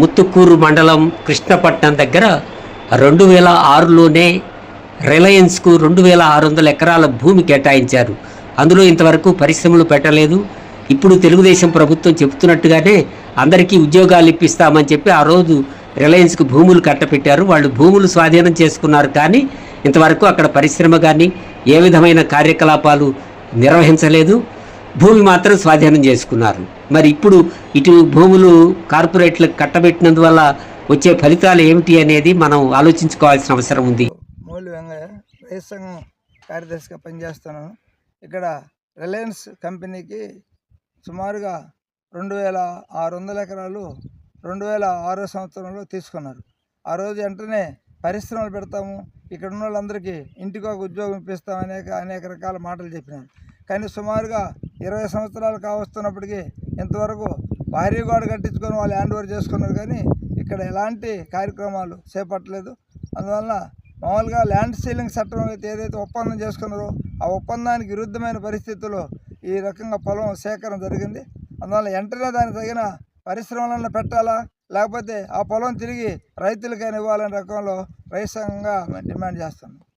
ముత్తుకూరు మండలం కృష్ణపట్నం దగ్గర రెండు వేల ఆరులోనే రిలయన్స్కు రెండు వేల ఆరు వందల ఎకరాల భూమి కేటాయించారు. అందులో ఇంతవరకు పరిశ్రమలు పెట్టలేదు. ఇప్పుడు తెలుగుదేశం ప్రభుత్వం చెబుతున్నట్టుగానే అందరికీ ఉద్యోగాలు ఇప్పిస్తామని చెప్పి ఆ రోజు రిలయన్స్కు భూములు కట్టపెట్టారు. వాళ్ళు భూములు స్వాధీనం చేసుకున్నారు కానీ ఇంతవరకు అక్కడ పరిశ్రమ కానీ ఏ విధమైన కార్యకలాపాలు నిర్వహించలేదు. భూమి మాత్రం స్వాధీనం చేసుకున్నారు. మరి ఇప్పుడు ఇటు భూములు కార్పొరేట్లకు కట్టబెట్టినందువల్ల వచ్చే ఫలితాలు ఏమిటి అనేది మనం ఆలోచించుకోవాల్సిన అవసరం ఉంది. మూలి వెంగయ్య రైతు సంఘం కార్యదర్శిగా పనిచేస్తున్నాను ఇక్కడ రిలయన్స్ కంపెనీకి సుమారుగా రెండు వేల ఆరు వందల ఎకరాలు రెండు వేల ఆరో సంవత్సరంలో తీసుకున్నారు. ఆ రోజు వెంటనే పరిశ్రమలు పెడతాము. ఇక్కడ ఉన్న వాళ్ళందరికీ ఇంటికి ఒక ఉద్యోగం ఇప్పిస్తాం అనేక అనేక రకాల మాటలు చెప్పినారు కానీ సుమారుగా ఇరవై సంవత్సరాలు కావస్తున్నప్పటికీ ఇంతవరకు భారీ గోడ కట్టించుకొని వాళ్ళు హ్యాండ్ ఓవర్ చేసుకున్నారు కానీ ఇక్కడ ఎలాంటి కార్యక్రమాలు చేపట్టలేదు. అందువలన మామూలుగా ల్యాండ్ సీలింగ్ చట్టం అయితే ఏదైతే ఒప్పందం చేసుకున్నారో ఆ ఒప్పందానికి విరుద్ధమైన పరిస్థితుల్లో ఈ రకంగా పొలం సేకరణ జరిగింది. అందువల్ల వెంటనే దానికి తగిన పరిశ్రమలను పెట్టాలా? లేకపోతే ఆ పొలం తిరిగి రైతులకైనా ఇవ్వాలనే రకంలో రైతు సంఘంగా మేము డిమాండ్ చేస్తున్నాం.